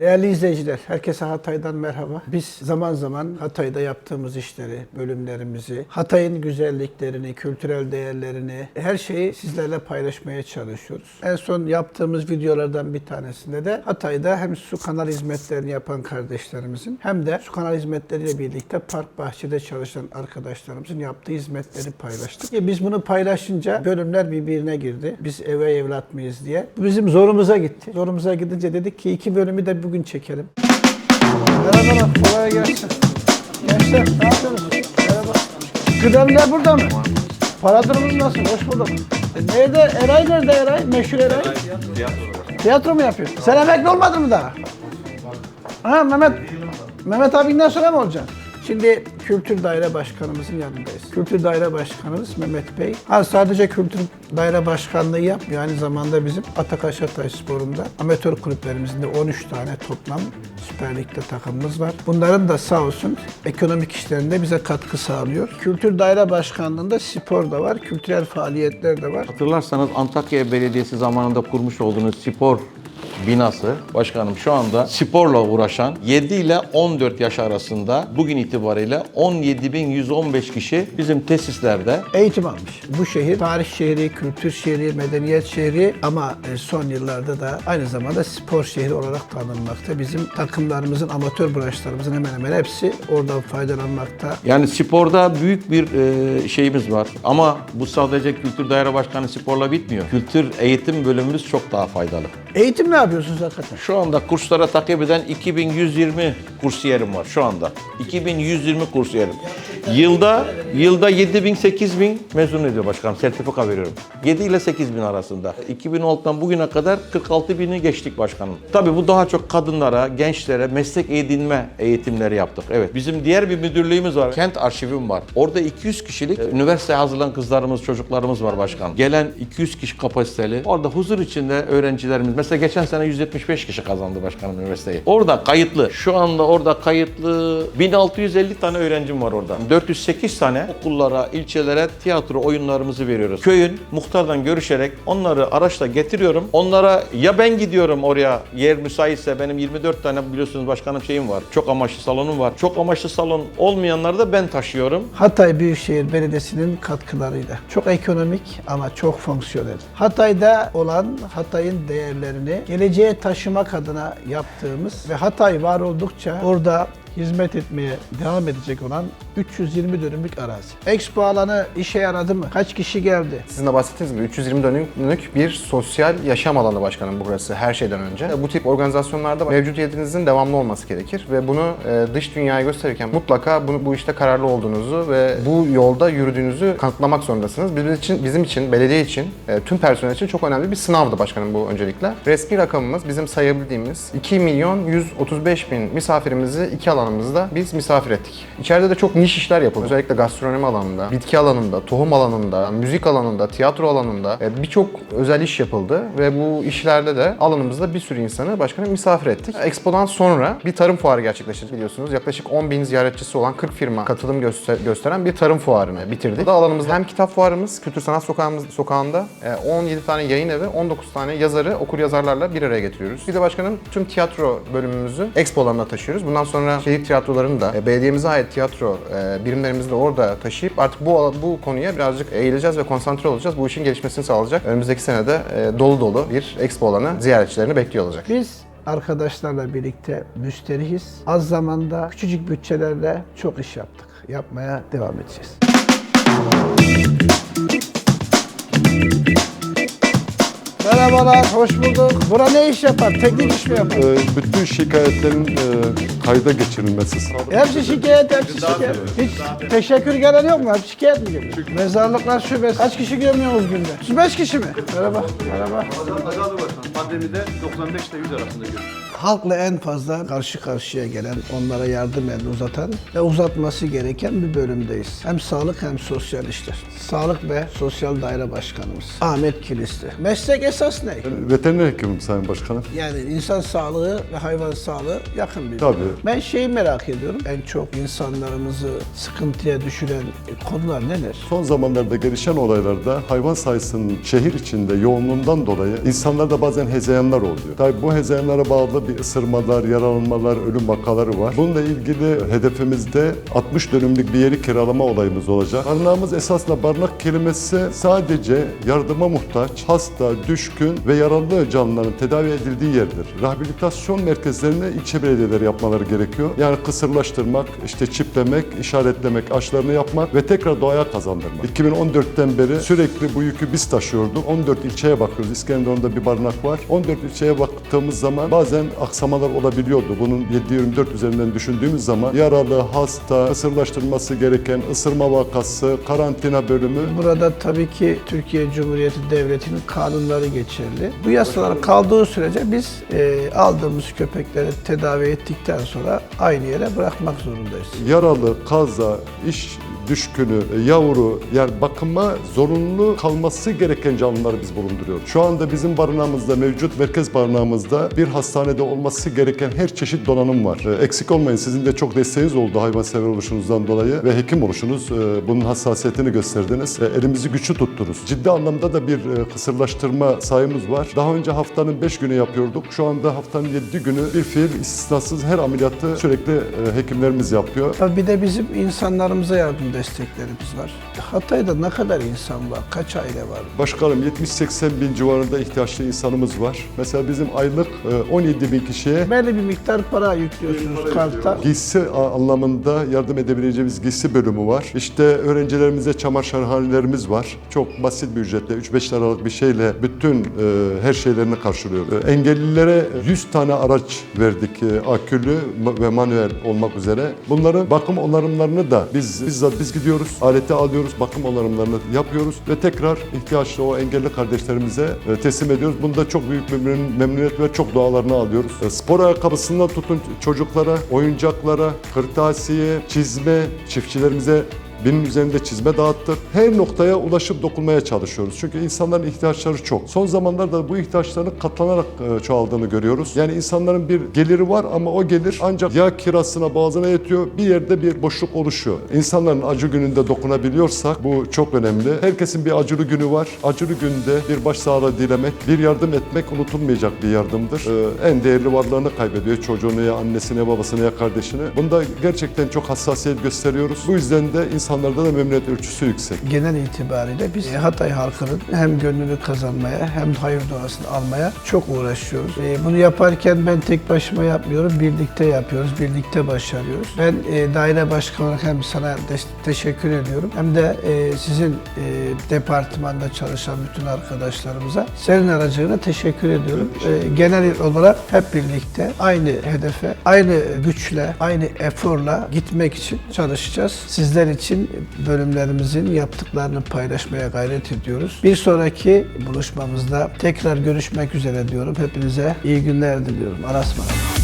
Değerli izleyiciler, herkese Hatay'dan merhaba. Biz zaman zaman Hatay'da yaptığımız işleri, bölümlerimizi, Hatay'ın güzelliklerini, kültürel değerlerini, her şeyi sizlerle paylaşmaya çalışıyoruz. En son yaptığımız videolardan bir tanesinde de Hatay'da hem su kanal hizmetlerini yapan kardeşlerimizin hem de su kanal hizmetleriyle birlikte park bahçede çalışan arkadaşlarımızın yaptığı hizmetleri paylaştık. E biz bunu paylaşınca bölümler birbirine girdi. Biz eve evlat mıyız diye. Bu bizim zorumuza gitti. Zorumuza gidince dedik ki iki bölümü de bugün çekelim. Merhabalar, kolay gelsin. Gençler, ne yapıyorsunuz? Merhaba. Kıdemler burada mı? Para durumunuz nasıl? Hoş bulduk. E, Nerede? Eray nerede Eray? Meşhur Eray. Tiyatro mu yapıyor? Sen emekli olmadın mı daha? Ha Mehmet. Mehmet abinden sonra mı olacaksın? Şimdi Kültür Daire Başkanımızın yanındayız. Kültür Daire Başkanımız Mehmet Bey. Ha sadece Kültür Daire Başkanlığı yapmıyor. Aynı zamanda bizim Atakaş Hatay Spor'unda amatör kulüplerimizin de 13 tane toplam Süper Lig'de takımımız var. Bunların da sağ olsun ekonomik işlerinde bize katkı sağlıyor. Kültür Daire Başkanlığı'nda spor da var, kültürel faaliyetler de var. Hatırlarsanız Antakya Belediyesi zamanında kurmuş olduğunuz spor binası başkanım şu anda sporla uğraşan 7 ile 14 yaş arasında bugün itibariyle 17.115 kişi bizim tesislerde eğitim almış. Bu şehir tarih şehri, kültür şehri, medeniyet şehri ama e, son yıllarda da aynı zamanda spor şehri olarak tanınmakta. Bizim takımlarımızın, amatör branşlarımızın hemen hemen hepsi oradan faydalanmakta. yani sporda büyük bir e, şeyimiz var ama bu sadece Kültür Daire Başkanı sporla bitmiyor. Kültür eğitim bölümümüz çok daha faydalı. Eğitim ne yapıyorsunuz hakikaten? Şu anda kurslara takip eden 2120 kursiyerim var şu anda. 2120 kursiyerim. Yılda yılda 7000 8000 mezun ediyor başkanım. Sertifika veriyorum. 7 ile 8000 arasında. 2016'dan bugüne kadar 46 bini geçtik başkanım. Tabii bu daha çok kadınlara, gençlere meslek edinme eğitimleri yaptık. Evet. Bizim diğer bir müdürlüğümüz var. Kent arşivim var. Orada 200 kişilik üniversiteye hazırlanan kızlarımız, çocuklarımız var başkanım. Gelen 200 kişi kapasiteli. Orada huzur içinde öğrencilerimiz. Mesela geçen sene 175 kişi kazandı başkanım üniversiteyi. Orada kayıtlı. Şu anda orada kayıtlı 1650 tane öğrencim var orada. 408 tane okullara, ilçelere tiyatro oyunlarımızı veriyoruz. Köyün muhtardan görüşerek onları araçla getiriyorum. Onlara ya ben gidiyorum oraya yer müsaitse benim 24 tane biliyorsunuz başkanım şeyim var. Çok amaçlı salonum var. Çok amaçlı salon olmayanları da ben taşıyorum. Hatay Büyükşehir Belediyesi'nin katkılarıyla çok ekonomik ama çok fonksiyonel. Hatay'da olan Hatay'ın değerlerini geleceğe taşımak adına yaptığımız ve Hatay var oldukça orada hizmet etmeye devam edecek olan 320 dönümlük arazi. Expo alanı işe yaradı mı? Kaç kişi geldi? Sizin de bahsettiğiniz gibi 320 dönümlük bir sosyal yaşam alanı başkanım burası her şeyden önce. Bu tip organizasyonlarda mevcudiyetinizin devamlı olması gerekir ve bunu e, dış dünyaya gösterirken mutlaka bunu, bu işte kararlı olduğunuzu ve bu yolda yürüdüğünüzü kanıtlamak zorundasınız. Bizim için, bizim için, belediye için, e, tüm personel için çok önemli bir sınavdı başkanım bu öncelikle. Resmi rakamımız bizim sayabildiğimiz 2 milyon 135 bin misafirimizi iki alanımızda biz misafir ettik. İçeride de çok niş işler yapıldı. Özellikle gastronomi alanında, bitki alanında, tohum alanında, müzik alanında, tiyatro alanında e, birçok özel iş yapıldı ve bu işlerde de alanımızda bir sürü insanı başkanım misafir ettik. Expo'dan sonra bir tarım fuarı gerçekleştirdik biliyorsunuz. Yaklaşık 10 bin ziyaretçisi olan 40 firma katılım göster- gösteren bir tarım fuarını bitirdik. Burada alanımızda hem kitap fuarımız, Kültür Sanat Sokağımız, Sokağı'nda e, 17 tane yayın evi, 19 tane yazarı okur yazarlarla bir araya getiriyoruz. Bir de başkanım tüm tiyatro bölümümüzü Expo alanına taşıyoruz. Bundan sonra şehir tiyatrolarını da e, belediyemize ait tiyatro e, birimlerimizi de orada taşıyıp artık bu bu konuya birazcık eğileceğiz ve konsantre olacağız. Bu işin gelişmesini sağlayacak. Önümüzdeki senede e, dolu dolu bir Expo alanı ziyaretçilerini bekliyor olacak. Biz arkadaşlarla birlikte müsterihiz. Az zamanda küçücük bütçelerle çok iş yaptık. Yapmaya devam edeceğiz. Merhabalar, hoş bulduk. Bura ne iş yapar? Teknik iş mi yapar? Ee, bütün şikayetlerin e, kayda geçirilmesi sağlanıyor. Hepsi şikayet, hepsi şikayet. Hiç teşekkür gelen yok mu? Hep şikayet mi geliyor? Mezarlıklar şubesi. Kaç kişi görmüyoruz günde? 35 kişi mi? Merhaba, merhaba. Pandemide 95 ile 100 arasında görüyoruz. Halkla en fazla karşı karşıya gelen, onlara yardım elini uzatan ve uzatması gereken bir bölümdeyiz. Hem sağlık hem sosyal işler. Sağlık ve Sosyal Daire Başkanımız Ahmet Kilisli. Meslek esas ne? Veteriner hekimim Sayın Başkanım. Yani insan sağlığı ve hayvan sağlığı yakın birbirine. Tabii. Ben şeyi merak ediyorum. En çok insanlarımızı sıkıntıya düşüren konular neler? Son zamanlarda gelişen olaylarda hayvan sayısının şehir içinde yoğunluğundan dolayı insanlarda bazen hezeyanlar oluyor. Tabii bu hezeyanlara bağlı bir ısırmalar, yaralanmalar, ölüm vakaları var. Bununla ilgili hedefimizde 60 dönümlük bir yeri kiralama olayımız olacak. Barınağımız esasında barınak kelimesi sadece yardıma muhtaç, hasta, düşkün ve yaralı canlıların tedavi edildiği yerdir. Rehabilitasyon merkezlerini ilçe belediyeleri yapmaları gerekiyor. Yani kısırlaştırmak, işte çiplemek, işaretlemek, aşılarını yapmak ve tekrar doğaya kazandırmak. 2014'ten beri sürekli bu yükü biz taşıyorduk. 14 ilçeye bakıyoruz. İskenderun'da bir barınak var. 14 ilçeye baktığımız zaman bazen aksamalar olabiliyordu. Bunun 7-24 üzerinden düşündüğümüz zaman yaralı, hasta, ısırlaştırılması gereken ısırma vakası, karantina bölümü Burada tabii ki Türkiye Cumhuriyeti Devleti'nin kanunları geçerli. Bu yasalar kaldığı sürece biz e, aldığımız köpekleri tedavi ettikten sonra aynı yere bırakmak zorundayız. yaralı, kaza, iş düşkünü, yavru yani bakıma zorunlu kalması gereken canlıları biz bulunduruyoruz. Şu anda bizim barınağımızda mevcut merkez barınağımızda bir hastanede olması gereken her çeşit donanım var. Ee, Eksik olmayın sizin de çok desteğiniz oldu hayvansever oluşunuzdan dolayı ve hekim oluşunuz. Ee, Bunun hassasiyetini gösterdiniz. Ee, Elimizi güçlü tuttunuz. Ciddi anlamda da bir e, kısırlaştırma sayımız var. Daha önce haftanın 5 günü yapıyorduk. Şu anda haftanın 7 günü bir fiil istisnasız her ameliyatı sürekli e, hekimlerimiz yapıyor. Tabii bir de bizim insanlarımıza yardım desteklerimiz var. Hatay'da ne kadar insan var? Kaç aile var? Başkanım 70-80 bin civarında ihtiyaçlı insanımız var. Mesela bizim aylık e, 17 bin kişiye Belli bir miktar para yüklüyorsunuz karta. giysi anlamında yardım edebileceğimiz giysi bölümü var. İşte öğrencilerimize çamaşırhanelerimiz var. Çok basit bir ücretle 3-5 liralık bir şeyle bütün e, her şeylerini karşılıyor. E, Engellilere 100 tane araç verdik e, akülü ve manuel olmak üzere. Bunların bakım onarımlarını da biz bizzat biz gidiyoruz, aleti alıyoruz, bakım onarımlarını yapıyoruz ve tekrar ihtiyaçlı o engelli kardeşlerimize e, teslim ediyoruz. Bunda çok büyük memnun- memnuniyet ve çok dualarını alıyoruz. E, Spor ayakkabısından tutun çocuklara, oyuncaklara, kırtasiye, çizme, çiftçilerimize Binin üzerinde çizme dağıttık. Her noktaya ulaşıp dokunmaya çalışıyoruz. Çünkü insanların ihtiyaçları çok. Son zamanlarda bu ihtiyaçların katlanarak e, çoğaldığını görüyoruz. Yani insanların bir geliri var ama o gelir ancak ya kirasına boğazına yetiyor bir yerde bir boşluk oluşuyor. İnsanların acı gününde dokunabiliyorsak bu çok önemli. Herkesin bir acılı günü var. Acılı günde bir başsağlığı dilemek, bir yardım etmek unutulmayacak bir yardımdır. Ee, en değerli varlığını kaybediyor. Çocuğunu ya annesine, babasını ya kardeşini. Bunda gerçekten çok hassasiyet gösteriyoruz. Bu yüzden de insanlarda da memnuniyet ölçüsü yüksek. Genel itibariyle biz Hatay halkının hem gönlünü kazanmaya hem hayır duasını almaya çok uğraşıyoruz. E, Bunu yaparken ben tek başıma yapmıyorum, birlikte yapıyoruz, birlikte başarıyoruz. Ben e, daire başkanı olarak hem sana teşekkür ediyorum hem de e, sizin e, departmanda çalışan bütün arkadaşlarımıza senin aracılığıyla teşekkür ediyorum. E, Genel olarak hep birlikte aynı hedefe, aynı güçle, aynı eforla gitmek için çalışacağız. Sizler için bölümlerimizin yaptıklarını paylaşmaya gayret ediyoruz. Bir sonraki buluşmamızda tekrar görüşmek üzere diyorum. Hepinize iyi günler diliyorum. Aras Maras.